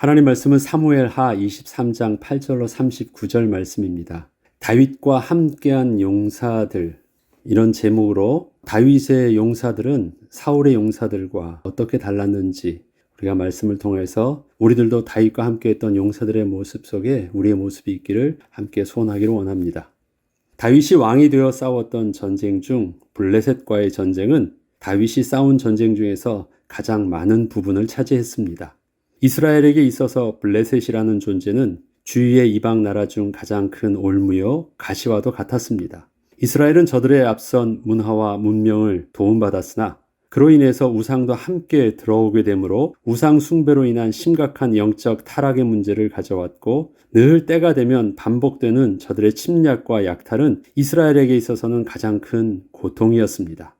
하나님 말씀은 사무엘 하 23장 8절로 39절 말씀입니다. 다윗과 함께한 용사들 이런 제목으로 다윗의 용사들은 사울의 용사들과 어떻게 달랐는지 우리가 말씀을 통해서 우리들도 다윗과 함께했던 용사들의 모습 속에 우리의 모습이 있기를 함께 소원하기를 원합니다. 다윗이 왕이 되어 싸웠던 전쟁 중 블레셋과의 전쟁은 다윗이 싸운 전쟁 중에서 가장 많은 부분을 차지했습니다. 이스라엘에게 있어서 블레셋이라는 존재는 주위의 이방 나라 중 가장 큰 올무요 가시와도 같았습니다. 이스라엘은 저들의 앞선 문화와 문명을 도움받았으나 그로 인해서 우상도 함께 들어오게 되므로 우상 숭배로 인한 심각한 영적 타락의 문제를 가져왔고 늘 때가 되면 반복되는 저들의 침략과 약탈은 이스라엘에게 있어서는 가장 큰 고통이었습니다.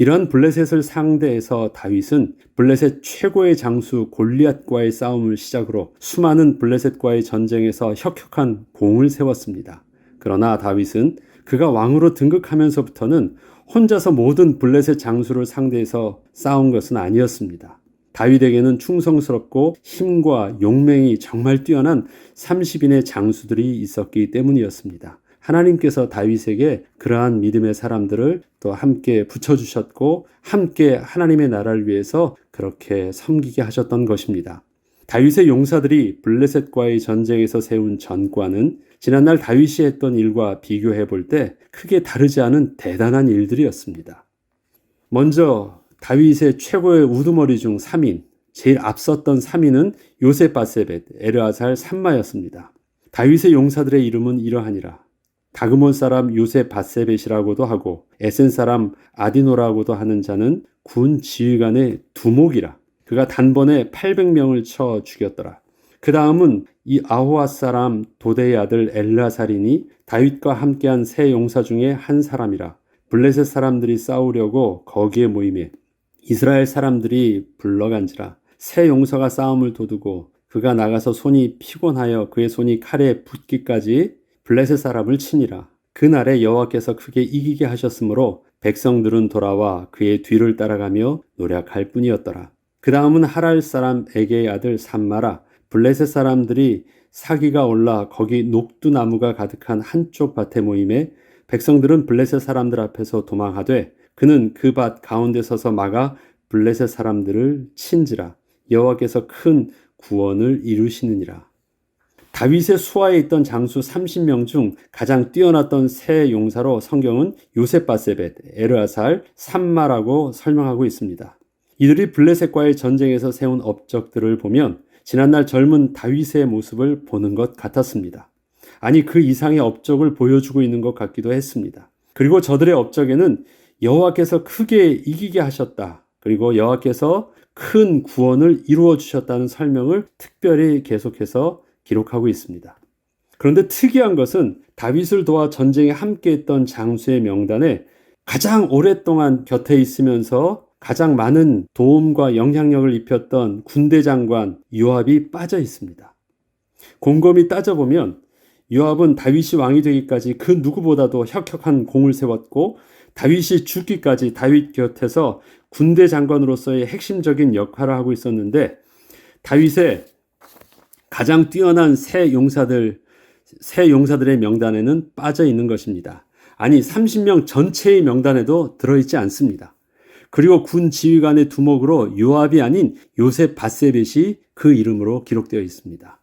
이런 블레셋을 상대해서 다윗은 블레셋 최고의 장수 골리앗과의 싸움을 시작으로 수많은 블레셋과의 전쟁에서 혁혁한 공을 세웠습니다. 그러나 다윗은 그가 왕으로 등극하면서부터는 혼자서 모든 블레셋 장수를 상대해서 싸운 것은 아니었습니다. 다윗에게는 충성스럽고 힘과 용맹이 정말 뛰어난 30인의 장수들이 있었기 때문이었습니다. 하나님께서 다윗에게 그러한 믿음의 사람들을 또 함께 붙여주셨고 함께 하나님의 나라를 위해서 그렇게 섬기게 하셨던 것입니다. 다윗의 용사들이 블레셋과의 전쟁에서 세운 전과는 지난날 다윗이 했던 일과 비교해 볼 때 크게 다르지 않은 대단한 일들이었습니다. 먼저 다윗의 최고의 우두머리 중 3인, 제일 앞섰던 3인은 요셉 바세벳, 에르아살 산마였습니다. 다윗의 용사들의 이름은 이러하니라. 다그몬 사람 요셉 바세벳이라고도 하고 에센 사람 아디노라고도 하는 자는 군 지휘관의 두목이라. 그가 단번에 800명을 쳐 죽였더라. 그 다음은 이 아호아 사람 도대의 아들 엘라살인이 다윗과 함께한 세 용사 중에 한 사람이라. 블레셋 사람들이 싸우려고 거기에 모임에 이스라엘 사람들이 불러간지라. 새 용사가 싸움을 도두고 그가 나가서 손이 피곤하여 그의 손이 칼에 붙기까지 블레셋 사람을 치니라. 그날에 여호와께서 크게 이기게 하셨으므로 백성들은 돌아와 그의 뒤를 따라가며 노력할 뿐이었더라. 그 다음은 하랄 사람 에게의 아들 산마라. 블레셋 사람들이 사기가 올라 거기 녹두나무가 가득한 한쪽 밭에 모임에 백성들은 블레셋 사람들 앞에서 도망하되 그는 그 밭 가운데 서서 막아 블레셋 사람들을 친지라 여호와께서 큰 구원을 이루시느니라. 다윗의 수하에 있던 장수 30명 중 가장 뛰어났던 세 용사로 성경은 요셉 바세벳, 에르아살, 삼마라고 설명하고 있습니다. 이들이 블레셋과의 전쟁에서 세운 업적들을 보면 지난날 젊은 다윗의 모습을 보는 것 같았습니다. 아니 그 이상의 업적을 보여주고 있는 것 같기도 했습니다. 그리고 저들의 업적에는 여호와께서 크게 이기게 하셨다. 그리고 여호와께서 큰 구원을 이루어 주셨다는 설명을 특별히 계속해서 기록하고 있습니다. 그런데 특이한 것은 다윗을 도와 전쟁에 함께했던 장수의 명단에 가장 오랫동안 곁에 있으면서 가장 많은 도움과 영향력을 입혔던 군대 장관 요압이 빠져 있습니다. 곰곰이 따져보면 요압은 다윗이 왕이 되기까지 그 누구보다도 혁혁한 공을 세웠고 다윗이 죽기까지 다윗 곁에서 군대 장관으로서의 핵심적인 역할을 하고 있었는데 다윗의 가장 뛰어난 새 용사들, 새 용사들의 명단에는 빠져 있는 것입니다. 아니, 30명 전체의 명단에도 들어있지 않습니다. 그리고 군 지휘관의 두목으로 요압이 아닌 요셉 바세벳이 그 이름으로 기록되어 있습니다.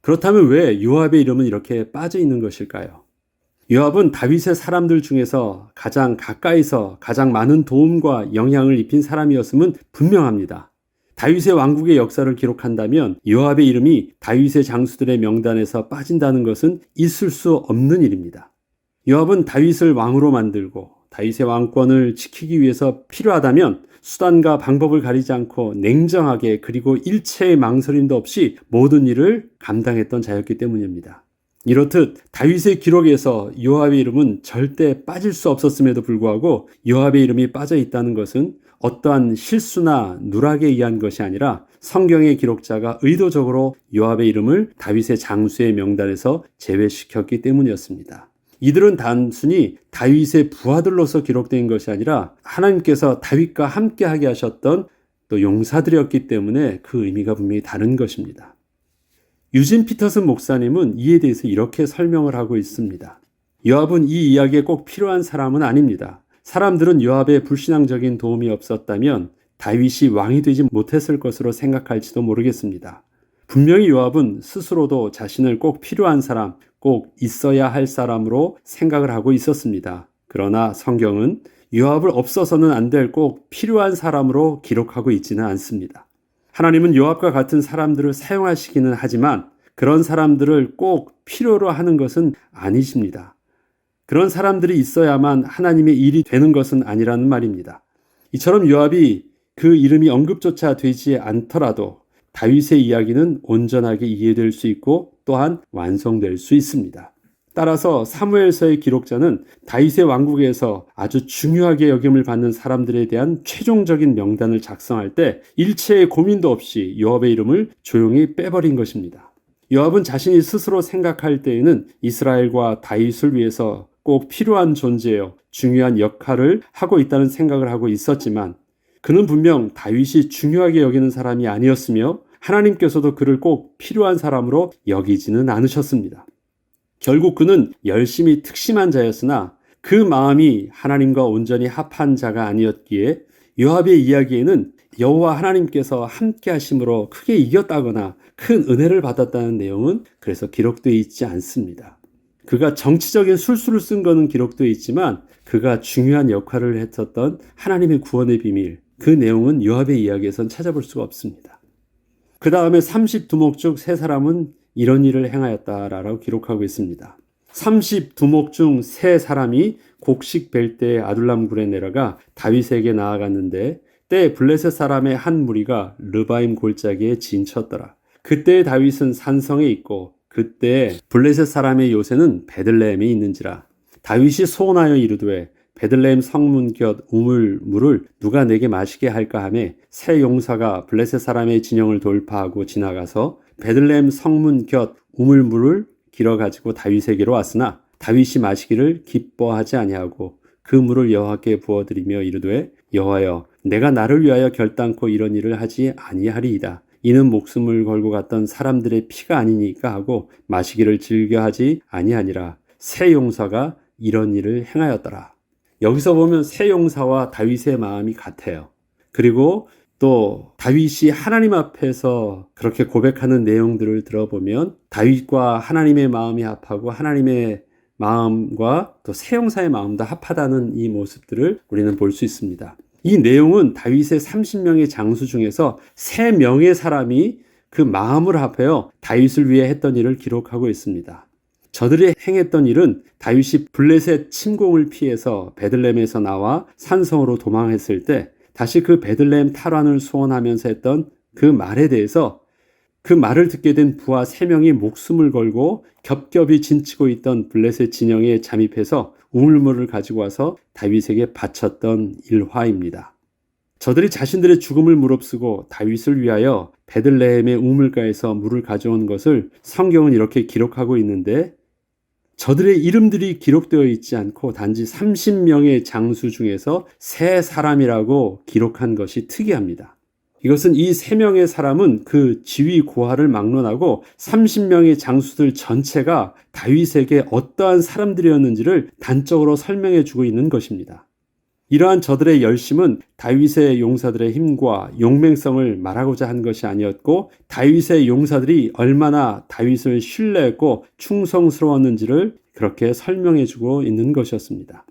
그렇다면 왜 요압의 이름은 이렇게 빠져 있는 것일까요? 요압은 다윗의 사람들 중에서 가장 가까이서 가장 많은 도움과 영향을 입힌 사람이었음은 분명합니다. 다윗의 왕국의 역사를 기록한다면 요압의 이름이 다윗의 장수들의 명단에서 빠진다는 것은 있을 수 없는 일입니다. 요압은 다윗을 왕으로 만들고 다윗의 왕권을 지키기 위해서 필요하다면 수단과 방법을 가리지 않고 냉정하게 그리고 일체의 망설임도 없이 모든 일을 감당했던 자였기 때문입니다. 이렇듯 다윗의 기록에서 요압의 이름은 절대 빠질 수 없었음에도 불구하고 요압의 이름이 빠져 있다는 것은 어떠한 실수나 누락에 의한 것이 아니라 성경의 기록자가 의도적으로 요압의 이름을 다윗의 장수의 명단에서 제외시켰기 때문이었습니다. 이들은 단순히 다윗의 부하들로서 기록된 것이 아니라 하나님께서 다윗과 함께하게 하셨던 또 용사들이었기 때문에 그 의미가 분명히 다른 것입니다. 유진 피터슨 목사님은 이에 대해서 이렇게 설명을 하고 있습니다. 요압은 이 이야기에 꼭 필요한 사람은 아닙니다. 사람들은 요압의 불신앙적인 도움이 없었다면 다윗이 왕이 되지 못했을 것으로 생각할지도 모르겠습니다. 분명히 요압은 스스로도 자신을 꼭 필요한 사람, 꼭 있어야 할 사람으로 생각을 하고 있었습니다. 그러나 성경은 요압을 없어서는 안 될 꼭 필요한 사람으로 기록하고 있지는 않습니다. 하나님은 요압과 같은 사람들을 사용하시기는 하지만 그런 사람들을 꼭 필요로 하는 것은 아니십니다. 그런 사람들이 있어야만 하나님의 일이 되는 것은 아니라는 말입니다. 이처럼 요압이 그 이름이 언급조차 되지 않더라도 다윗의 이야기는 온전하게 이해될 수 있고 또한 완성될 수 있습니다. 따라서 사무엘서의 기록자는 다윗의 왕국에서 아주 중요하게 여김을 받는 사람들에 대한 최종적인 명단을 작성할 때 일체의 고민도 없이 요압의 이름을 조용히 빼버린 것입니다. 요압은 자신이 스스로 생각할 때에는 이스라엘과 다윗을 위해서 꼭 필요한 존재요 중요한 역할을 하고 있다는 생각을 하고 있었지만 그는 분명 다윗이 중요하게 여기는 사람이 아니었으며 하나님께서도 그를 꼭 필요한 사람으로 여기지는 않으셨습니다. 결국 그는 열심히 특심한 자였으나 그 마음이 하나님과 온전히 합한 자가 아니었기에 요압의 이야기에는 여호와 하나님께서 함께 하심으로 크게 이겼다거나 큰 은혜를 받았다는 내용은 그래서 기록되어 있지 않습니다. 그가 정치적인 술수를 쓴 것은 기록되어 있지만 그가 중요한 역할을 했었던 하나님의 구원의 비밀 그 내용은 요압의 이야기에선 찾아볼 수가 없습니다. 그 다음에 30두목 중 세 사람은 이런 일을 행하였다라고 기록하고 있습니다. 30두목 중 세 사람이 곡식 벨때 아둘람 굴에 내려가 다윗에게 나아갔는데 때 블레셋 사람의 한 무리가 르바임 골짜기에 진쳤더라. 그때 다윗은 산성에 있고 그때 블레셋 사람의 요새는 베들레헴에 있는지라. 다윗이 소원하여 이르되 베들레헴 성문 곁 우물 물을 누가 내게 마시게 할까 하매 새 용사가 블레셋 사람의 진영을 돌파하고 지나가서 베들레헴 성문 곁 우물 물을 길어 가지고 다윗에게로 왔으나 다윗이 마시기를 기뻐하지 아니하고 그 물을 여호와께 부어 드리며 이르되 여호와여 내가 나를 위하여 결단코 이런 일을 하지 아니하리이다. 이는 목숨을 걸고 갔던 사람들의 피가 아니니까 하고 마시기를 즐겨하지 아니하니라. 새 용사가 이런 일을 행하였더라. 여기서 보면 새 용사와 다윗의 마음이 같아요. 그리고 또 다윗이 하나님 앞에서 그렇게 고백하는 내용들을 들어보면 다윗과 하나님의 마음이 합하고 하나님의 마음과 또 세용사의 마음도 합하다는 이 모습들을 우리는 볼 수 있습니다. 이 내용은 다윗의 30명의 장수 중에서 3명의 사람이 그 마음을 합하여 다윗을 위해 했던 일을 기록하고 있습니다. 저들이 행했던 일은 다윗이 블레셋 침공을 피해서 베들렘에서 나와 산성으로 도망했을 때 다시 그 베들렘 탈환을 소원하면서 했던 그 말에 대해서 그 말을 듣게 된 부하 세 명이 목숨을 걸고 겹겹이 진치고 있던 블레셋 진영에 잠입해서 우물물을 가지고 와서 다윗에게 바쳤던 일화입니다. 저들이 자신들의 죽음을 무릅쓰고 다윗을 위하여 베들레헴의 우물가에서 물을 가져온 것을 성경은 이렇게 기록하고 있는데 저들의 이름들이 기록되어 있지 않고 단지 30명의 장수 중에서 세 사람이라고 기록한 것이 특이합니다. 이것은 이 세 명의 사람은 그 지위 고하를 막론하고 30명의 장수들 전체가 다윗에게 어떠한 사람들이었는지를 단적으로 설명해 주고 있는 것입니다. 이러한 저들의 열심은 다윗의 용사들의 힘과 용맹성을 말하고자 한 것이 아니었고 다윗의 용사들이 얼마나 다윗을 신뢰했고 충성스러웠는지를 그렇게 설명해 주고 있는 것이었습니다.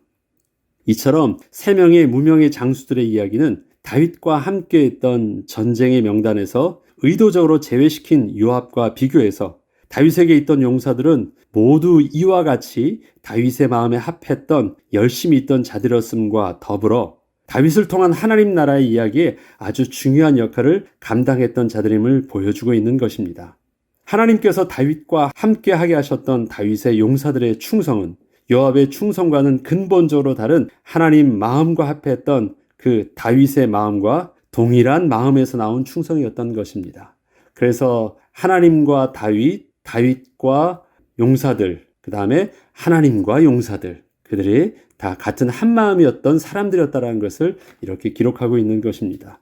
이처럼 세 명의 무명의 장수들의 이야기는 다윗과 함께 했던 전쟁의 명단에서 의도적으로 제외시킨 요압과 비교해서 다윗에게 있던 용사들은 모두 이와 같이 다윗의 마음에 합했던 열심히 있던 자들이었음과 더불어 다윗을 통한 하나님 나라의 이야기에 아주 중요한 역할을 감당했던 자들임을 보여주고 있는 것입니다. 하나님께서 다윗과 함께 하게 하셨던 다윗의 용사들의 충성은 요압의 충성과는 근본적으로 다른 하나님 마음과 합했던 그 다윗의 마음과 동일한 마음에서 나온 충성이었던 것입니다. 그래서 하나님과 다윗, 다윗과 용사들, 그 다음에 하나님과 용사들, 그들이 다 같은 한 마음이었던 사람들이었다는 것을 이렇게 기록하고 있는 것입니다.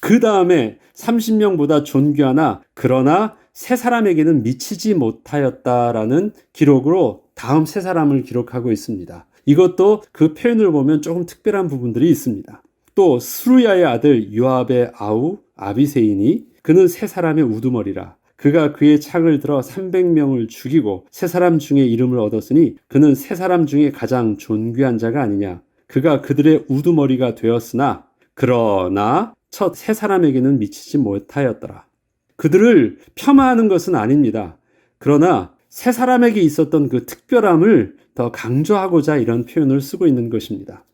그 다음에 30명보다 존귀하나 그러나 세 사람에게는 미치지 못하였다라는 기록으로 다음 세 사람을 기록하고 있습니다. 이것도 그 표현을 보면 조금 특별한 부분들이 있습니다. 또 스루야의 아들 요압의 아우 아비세인이 그는 세 사람의 우두머리라. 그가 그의 창을 들어 300명을 죽이고 세 사람 중에 이름을 얻었으니 그는 세 사람 중에 가장 존귀한 자가 아니냐. 그가 그들의 우두머리가 되었으나 그러나 첫 세 사람에게는 미치지 못하였더라. 그들을 폄하하는 것은 아닙니다. 그러나 세 사람에게 있었던 그 특별함을 더 강조하고자 이런 표현을 쓰고 있는 것입니다.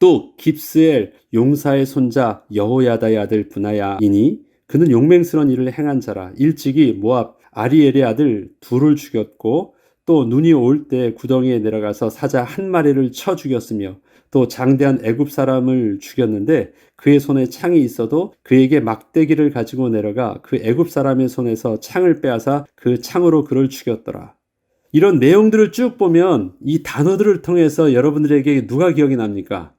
또 깁스엘 용사의 손자 여호야다의 아들 분하야이니 그는 용맹스러운 일을 행한 자라 일찍이 모압 아리엘의 아들 둘을 죽였고 또 눈이 올 때 구덩이에 내려가서 사자 한 마리를 쳐 죽였으며 또 장대한 애굽 사람을 죽였는데 그의 손에 창이 있어도 그에게 막대기를 가지고 내려가 그 애굽 사람의 손에서 창을 빼앗아 그 창으로 그를 죽였더라. 이런 내용들을 쭉 보면 이 단어들을 통해서 여러분들에게 누가 기억이 납니까?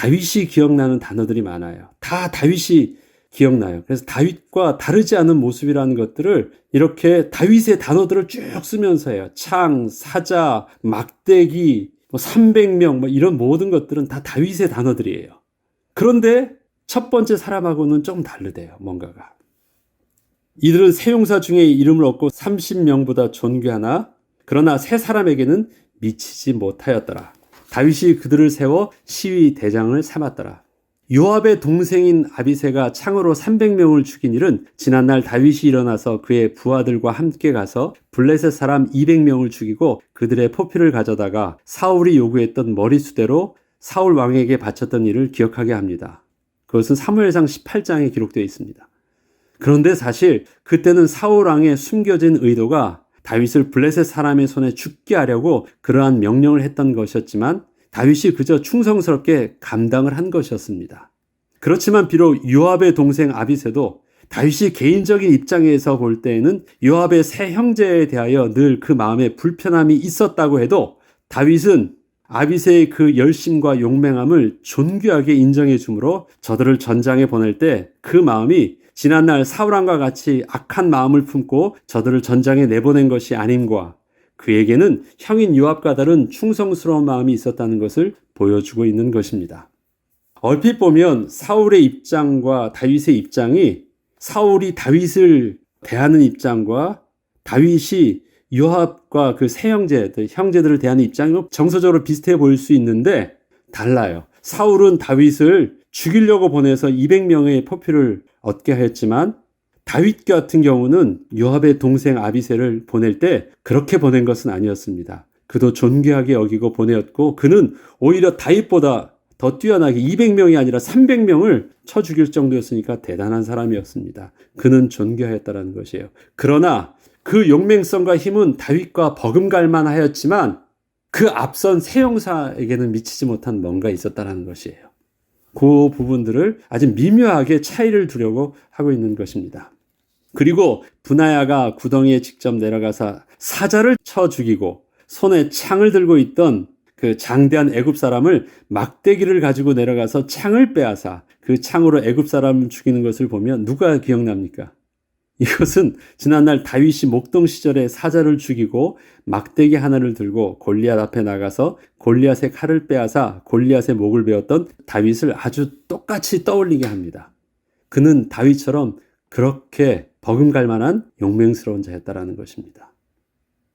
다윗이 기억나는 단어들이 많아요. 다 다윗이 기억나요. 그래서 다윗과 다르지 않은 모습이라는 것들을 이렇게 다윗의 단어들을 쭉 쓰면서 해요. 창, 사자, 막대기, 뭐 300명, 뭐 이런 모든 것들은 다 다윗의 단어들이에요. 그런데 첫 번째 사람하고는 좀 다르대요, 뭔가가. 이들은 세 용사 중에 이름을 얻고 30명보다 존귀하나, 그러나 세 사람에게는 미치지 못하였더라. 다윗이 그들을 세워 시위 대장을 삼았더라. 요압의 동생인 아비세가 창으로 300명을 죽인 일은 지난날 다윗이 일어나서 그의 부하들과 함께 가서 블레셋 사람 200명을 죽이고 그들의 포피를 가져다가 사울이 요구했던 머리수대로 사울 왕에게 바쳤던 일을 기억하게 합니다. 그것은 사무엘상 18장에 기록되어 있습니다. 그런데 사실 그때는 사울 왕의 숨겨진 의도가 다윗을 블레셋 사람의 손에 죽게 하려고 그러한 명령을 했던 것이었지만 다윗이 그저 충성스럽게 감당을 한 것이었습니다. 그렇지만 비록 요압의 동생 아비세도 다윗이 개인적인 입장에서 볼 때에는 요압의 세 형제에 대하여 늘 그 마음에 불편함이 있었다고 해도 다윗은 아비세의 그 열심과 용맹함을 존귀하게 인정해 주므로 저들을 전장에 보낼 때 그 마음이 지난날 사울왕과 같이 악한 마음을 품고 저들을 전장에 내보낸 것이 아님과 그에게는 형인 요압과 다른 충성스러운 마음이 있었다는 것을 보여주고 있는 것입니다. 얼핏 보면 사울의 입장과 다윗의 입장이 사울이 다윗을 대하는 입장과 다윗이 요압과 그 세 형제들, 형제들을 대하는 입장이 정서적으로 비슷해 보일 수 있는데 달라요. 사울은 다윗을 죽이려고 보내서 200명의 포표를 얻게 하였지만 다윗 같은 경우는 요압의 동생 아비세를 보낼 때 그렇게 보낸 것은 아니었습니다. 그도 존귀하게 여기고 보내었고 그는 오히려 다윗보다 더 뛰어나게 200명이 아니라 300명을 쳐 죽일 정도였으니까 대단한 사람이었습니다. 그는 존귀하였다라는 것이에요. 그러나 그 용맹성과 힘은 다윗과 버금갈만 하였지만 그 앞선 세용사에게는 미치지 못한 뭔가 있었다라는 것이에요. 그 부분들을 아주 미묘하게 차이를 두려고 하고 있는 것입니다. 그리고 분하야가 구덩이에 직접 내려가서 사자를 쳐 죽이고 손에 창을 들고 있던 그 장대한 애굽 사람을 막대기를 가지고 내려가서 창을 빼앗아 그 창으로 애굽 사람을 죽이는 것을 보면 누가 기억납니까? 이것은 지난날 다윗이 목동 시절에 사자를 죽이고 막대기 하나를 들고 골리앗 앞에 나가서 골리앗의 칼을 빼앗아 골리앗의 목을 베었던 다윗을 아주 똑같이 떠올리게 합니다. 그는 다윗처럼 그렇게 버금갈 만한 용맹스러운 자였다라는 것입니다.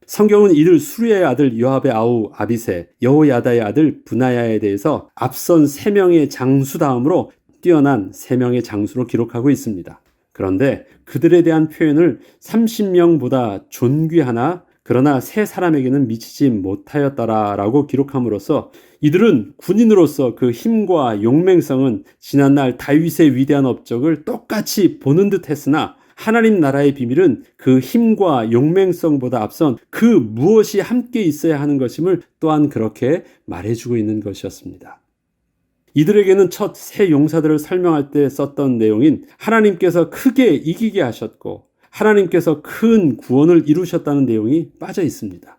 성경은 이들 수리의 아들 요압의 아우 아비세, 여호야다의 아들 분하야에 대해서 앞선 세 명의 장수 다음으로 뛰어난 세 명의 장수로 기록하고 있습니다. 그런데 그들에 대한 표현을 30명보다 존귀하나 그러나 세 사람에게는 미치지 못하였다라고 기록함으로써 이들은 군인으로서 그 힘과 용맹성은 지난날 다윗의 위대한 업적을 똑같이 보는 듯 했으나 하나님 나라의 비밀은 그 힘과 용맹성보다 앞선 그 무엇이 함께 있어야 하는 것임을 또한 그렇게 말해주고 있는 것이었습니다. 이들에게는 첫새 용사들을 설명할 때 썼던 내용인 하나님께서 크게 이기게 하셨고 하나님께서 큰 구원을 이루셨다는 내용이 빠져 있습니다.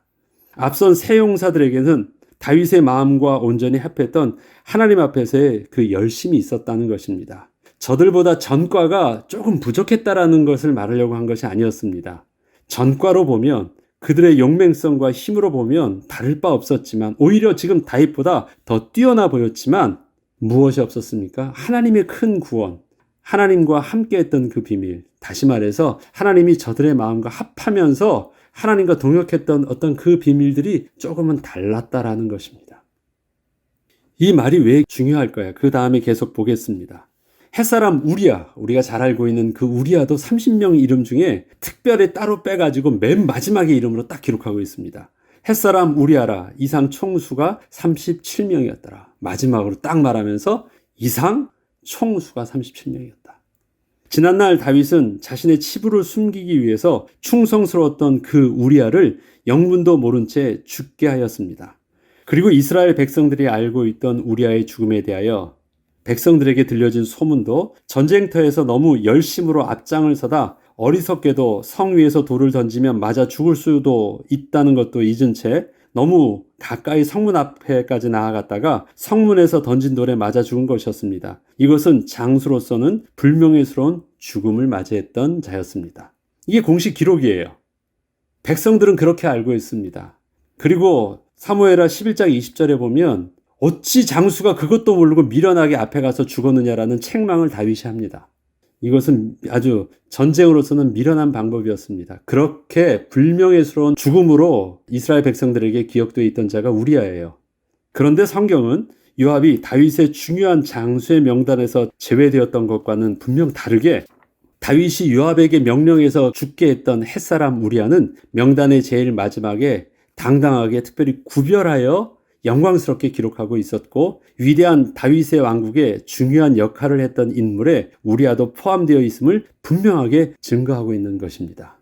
앞선 새 용사들에게는 다윗의 마음과 온전히 합했던 하나님 앞에서의 그 열심이 있었다는 것입니다. 저들보다 전과가 조금 부족했다라는 것을 말하려고 한 것이 아니었습니다. 전과로 보면 그들의 용맹성과 힘으로 보면 다를 바 없었지만 오히려 지금 다윗보다 더 뛰어나 보였지만 무엇이 없었습니까? 하나님의 큰 구원, 하나님과 함께 했던 그 비밀. 다시 말해서 하나님이 저들의 마음과 합하면서 하나님과 동역했던 어떤 그 비밀들이 조금은 달랐다라는 것입니다. 이 말이 왜 중요할까요? 그 다음에 계속 보겠습니다. 햇사람 우리야, 우리가 잘 알고 있는 그 우리야도 30명 이름 중에 특별히 따로 빼가지고 맨 마지막에 이름으로 딱 기록하고 있습니다. 햇사람 우리야라 이상 총수가 37명이었더라. 마지막으로 딱 말하면서 이상 총수가 37명이었다. 지난날 다윗은 자신의 치부를 숨기기 위해서 충성스러웠던 그 우리아를 영문도 모른 채 죽게 하였습니다. 그리고 이스라엘 백성들이 알고 있던 우리아의 죽음에 대하여 백성들에게 들려진 소문도 전쟁터에서 너무 열심으로 앞장을 서다 어리석게도 성 위에서 돌을 던지면 맞아 죽을 수도 있다는 것도 잊은 채 너무 가까이 성문 앞에까지 나아갔다가 성문에서 던진 돌에 맞아 죽은 것이었습니다. 이것은 장수로서는 불명예스러운 죽음을 맞이했던 자였습니다. 이게 공식 기록이에요. 백성들은 그렇게 알고 있습니다. 그리고 사무엘하 11장 20절에 보면 어찌 장수가 그것도 모르고 미련하게 앞에 가서 죽었느냐라는 책망을 다윗이 합니다. 이것은 아주 전쟁으로서는 미련한 방법이었습니다. 그렇게 불명예스러운 죽음으로 이스라엘 백성들에게 기억되어 있던 자가 우리아예요. 그런데 성경은 요압이 다윗의 중요한 장수의 명단에서 제외되었던 것과는 분명 다르게 다윗이 요압에게 명령해서 죽게 했던 햇사람 우리아는 명단의 제일 마지막에 당당하게 특별히 구별하여 영광스럽게 기록하고 있었고 위대한 다윗의 왕국에 중요한 역할을 했던 인물에 우리아도 포함되어 있음을 분명하게 증거하고 있는 것입니다.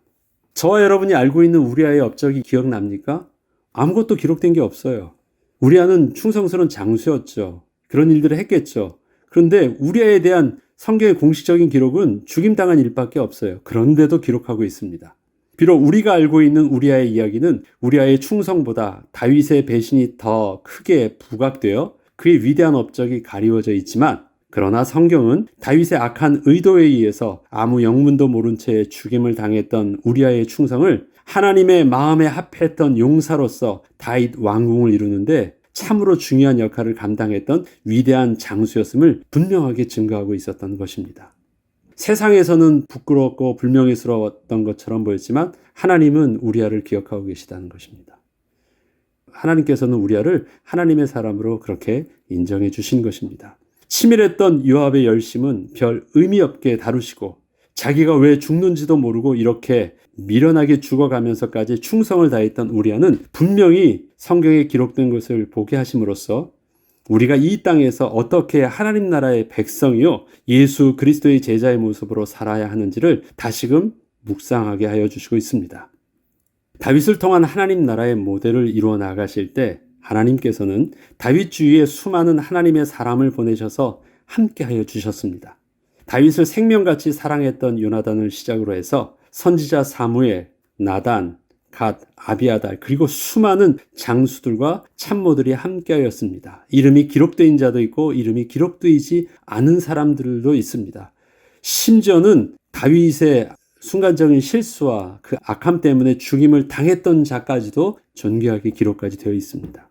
저와 여러분이 알고 있는 우리아의 업적이 기억납니까? 아무것도 기록된 게 없어요. 우리아는 충성스러운 장수였죠. 그런 일들을 했겠죠. 그런데 우리아에 대한 성경의 공식적인 기록은 죽임당한 일밖에 없어요. 그런데도 기록하고 있습니다. 비록 우리가 알고 있는 우리아의 이야기는 우리아의 충성보다 다윗의 배신이 더 크게 부각되어 그의 위대한 업적이 가리워져 있지만 그러나 성경은 다윗의 악한 의도에 의해서 아무 영문도 모른 채 죽임을 당했던 우리아의 충성을 하나님의 마음에 합했던 용사로서 다윗 왕궁을 이루는데 참으로 중요한 역할을 감당했던 위대한 장수였음을 분명하게 증거하고 있었던 것입니다. 세상에서는 부끄럽고 불명예스러웠던 것처럼 보였지만 하나님은 우리아를 기억하고 계시다는 것입니다. 하나님께서는 우리아를 하나님의 사람으로 그렇게 인정해 주신 것입니다. 치밀했던 요압의 열심은 별 의미 없게 다루시고 자기가 왜 죽는지도 모르고 이렇게 미련하게 죽어가면서까지 충성을 다했던 우리아는 분명히 성경에 기록된 것을 보게 하심으로써 우리가 이 땅에서 어떻게 하나님 나라의 백성이요 예수 그리스도의 제자의 모습으로 살아야 하는지를 다시금 묵상하게 하여 주시고 있습니다. 다윗을 통한 하나님 나라의 모델을 이루어 나가실 때 하나님께서는 다윗 주위에 수많은 하나님의 사람을 보내셔서 함께 하여 주셨습니다. 다윗을 생명같이 사랑했던 요나단을 시작으로 해서 선지자 사무엘, 나단, 갓, 아비아달 그리고 수많은 장수들과 참모들이 함께하였습니다. 이름이 기록된 자도 있고 이름이 기록되지 않은 사람들도 있습니다. 심지어는 다윗의 순간적인 실수와 그 악함 때문에 죽임을 당했던 자까지도 존귀하게 기록까지 되어 있습니다.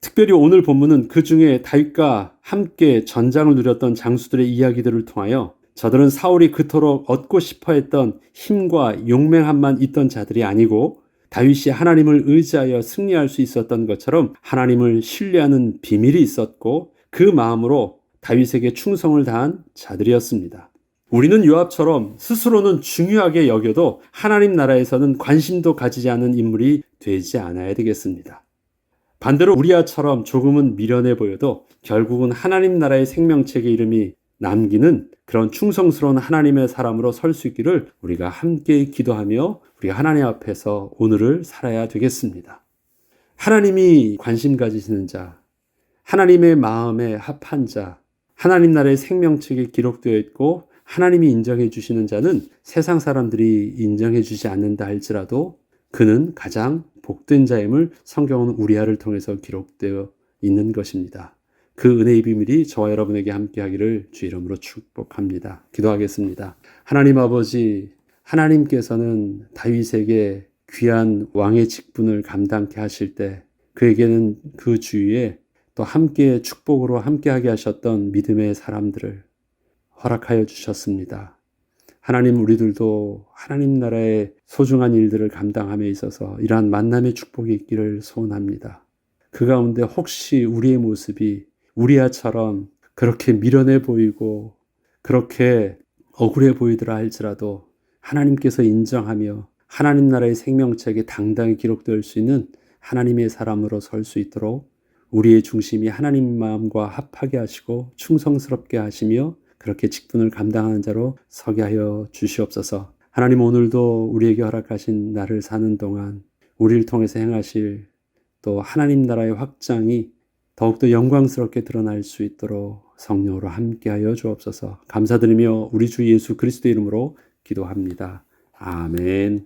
특별히 오늘 본문은 그 중에 다윗과 함께 전장을 누렸던 장수들의 이야기들을 통하여 저들은 사울이 그토록 얻고 싶어 했던 힘과 용맹함만 있던 자들이 아니고 다윗이 하나님을 의지하여 승리할 수 있었던 것처럼 하나님을 신뢰하는 비밀이 있었고 그 마음으로 다윗에게 충성을 다한 자들이었습니다. 우리는 요압처럼 스스로는 중요하게 여겨도 하나님 나라에서는 관심도 가지지 않은 인물이 되지 않아야 되겠습니다. 반대로 우리아처럼 조금은 미련해 보여도 결국은 하나님 나라의 생명책의 이름이 남기는 그런 충성스러운 하나님의 사람으로 설 수 있기를 우리가 함께 기도하며 우리가 하나님 앞에서 오늘을 살아야 되겠습니다. 하나님이 관심 가지시는 자, 하나님의 마음에 합한 자, 하나님 나라의 생명책에 기록되어 있고 하나님이 인정해 주시는 자는 세상 사람들이 인정해 주지 않는다 할지라도 그는 가장 복된 자임을 성경은 우리아를 통해서 기록되어 있는 것입니다. 그 은혜의 비밀이 저와 여러분에게 함께하기를 주 이름으로 축복합니다. 기도하겠습니다. 하나님 아버지, 하나님께서는 다윗에게 귀한 왕의 직분을 감당케 하실 때 그에게는 그 주위에 또 함께 축복으로 함께하게 하셨던 믿음의 사람들을 허락하여 주셨습니다. 하나님 우리들도 하나님 나라의 소중한 일들을 감당함에 있어서 이러한 만남의 축복이 있기를 소원합니다. 그 가운데 혹시 우리의 모습이 우리아처럼 그렇게 미련해 보이고 그렇게 억울해 보이더라 할지라도 하나님께서 인정하며 하나님 나라의 생명책에 당당히 기록될 수 있는 하나님의 사람으로 설 수 있도록 우리의 중심이 하나님 마음과 합하게 하시고 충성스럽게 하시며 그렇게 직분을 감당하는 자로 서게 하여 주시옵소서. 하나님 오늘도 우리에게 허락하신 나를 사는 동안 우리를 통해서 행하실 또 하나님 나라의 확장이 더욱더 영광스럽게 드러날 수 있도록 성령으로 함께하여 주옵소서. 감사드리며 우리 주 예수 그리스도 이름으로 기도합니다. 아멘.